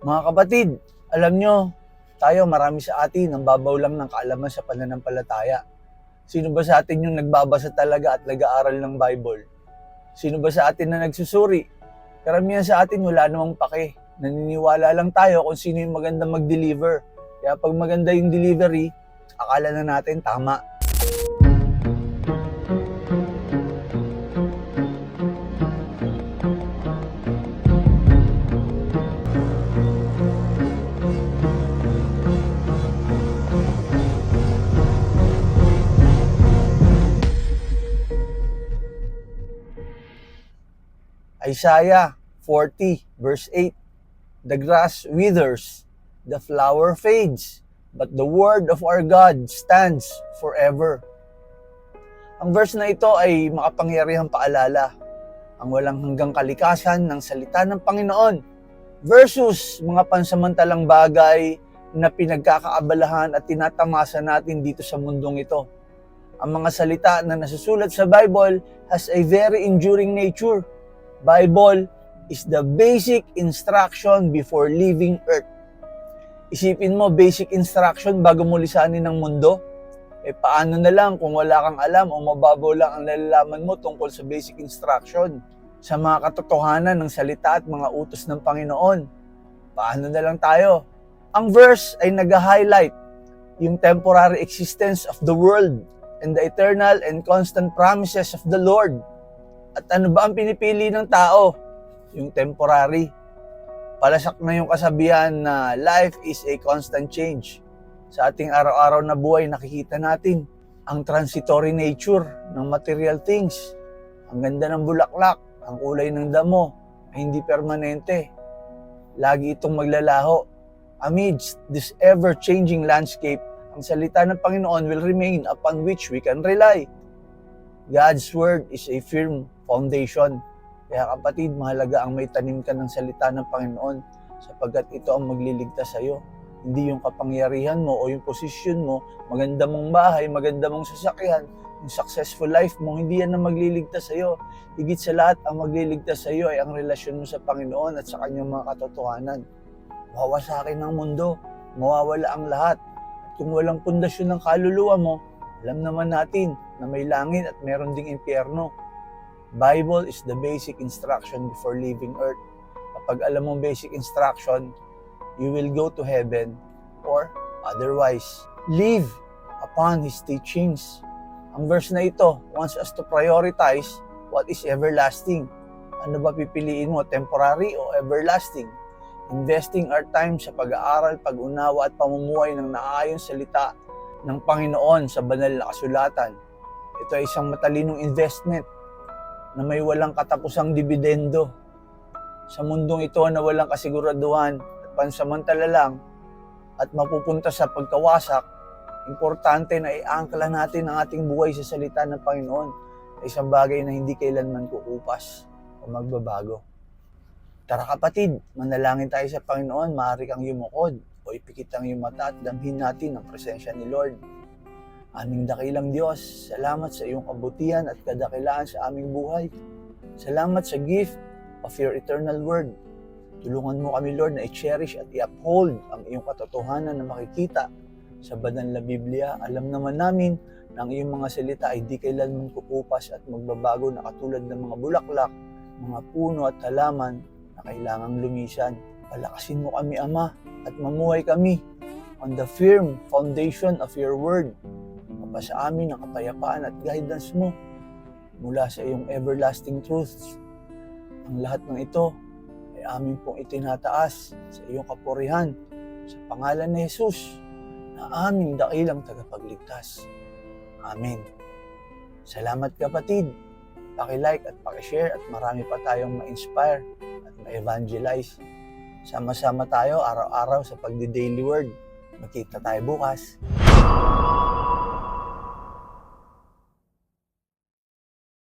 Mga kapatid, alam nyo, tayo marami sa atin ang babaw lang ng kaalaman sa pananampalataya. Sino ba sa atin yung nagbabasa talaga at nag-aaral ng Bible? Sino ba sa atin na nagsusuri? Karamihan sa atin wala namang pake. Naniniwala lang tayo kung sino yung maganda mag-deliver. Kaya pag maganda yung delivery, akala na natin tama. Isaiah 40 verse 8 The grass withers, the flower fades, but the word of our God stands forever. Ang verse na ito ay makapangyarihang paalala ang walang hanggang kalikasan ng salita ng Panginoon versus mga pansamantalang bagay na pinagkakaabalahan at tinatamasa natin dito sa mundong ito. Ang mga salita na nasusulat sa Bible has a very enduring nature. Bible is the basic instruction before leaving earth. Isipin mo, basic instruction bago mo lisanin ng mundo. Eh paano na lang kung wala kang alam o mababaw lang ang nalalaman mo tungkol sa basic instruction sa mga katotohanan ng salita at mga utos ng Panginoon. Paano na lang tayo? Ang verse ay nag-highlight yung temporary existence of the world and the eternal and constant promises of the Lord. At ano ba ang pinipili ng tao? Yung temporary. Palasak na yung kasabihan na life is a constant change. Sa ating araw-araw na buhay, nakikita natin ang transitory nature ng material things. Ang ganda ng bulaklak, ang kulay ng damo, ay hindi permanente. Lagi itong maglalaho. Amidst this ever-changing landscape, ang salita ng Panginoon will remain upon which we can rely. God's Word is a firm foundation. Kaya kapatid, mahalaga ang may tanim ka ng salita ng Panginoon sapagkat ito ang magliligtas sa iyo. Hindi yung kapangyarihan mo o yung posisyon mo, maganda mong bahay, maganda mong sasakyan, yung successful life mo, hindi yan ang magliligtas sa iyo. Higit sa lahat, ang magliligtas sa iyo ay ang relasyon mo sa Panginoon at sa kanyang mga katotohanan. Mawawasakin ng mundo, mawawala ang lahat. At kung walang pundasyon ng kaluluwa mo, alam naman natin na may langit at meron ding impyerno. Bible is the basic instruction before leaving earth. Kapag alam mong basic instruction, you will go to heaven or otherwise. Live upon His teachings. Ang verse na ito wants us to prioritize what is everlasting. Ano ba pipiliin mo, temporary o everlasting? Investing our time sa pag-aaral, pag-unawa at pamumuhay ng naayong salita ng Panginoon sa banal na kasulatan. Ito ay isang matalinong investment na may walang katapusang dividendo. Sa mundong ito na walang kasiguraduhan at pansamantala lang at mapupunta sa pagkawasak, importante na iangkla natin ang ating buhay sa salita ng Panginoon na isang bagay na hindi kailanman kukupas o magbabago. Tara kapatid, manalangin tayo sa Panginoon, maaari kang yumukod o ipikit ang iyong mata at damhin natin ang presensya ni Lord. Aming dakilang Diyos, salamat sa iyong kabutihan at kadakilaan sa aming buhay. Salamat sa gift of your eternal word. Tulungan mo kami, Lord, na i-cherish at i-uphold ang iyong katotohanan na makikita sa banal na Biblia. Alam naman namin na ang iyong mga salita ay di kailanman kukupas at magbabago na katulad ng mga bulaklak, mga puno at halaman na kailangang lumisan. Palakasin mo kami, Ama, at mamuhay kami on the firm foundation of your word pa sa amin ang kapayapaan at guidance mo mula sa iyong everlasting truths. Ang lahat ng ito ay amin pong itinataas sa iyong kapurihan sa pangalan ni Jesus na aming dakilang tagapagligtas. Amen. Salamat kapatid. Paki-like at paki-share at marami pa tayong ma-inspire at ma-evangelize. Sama-sama tayo araw-araw sa pagdi-daily word. Makita tayo bukas.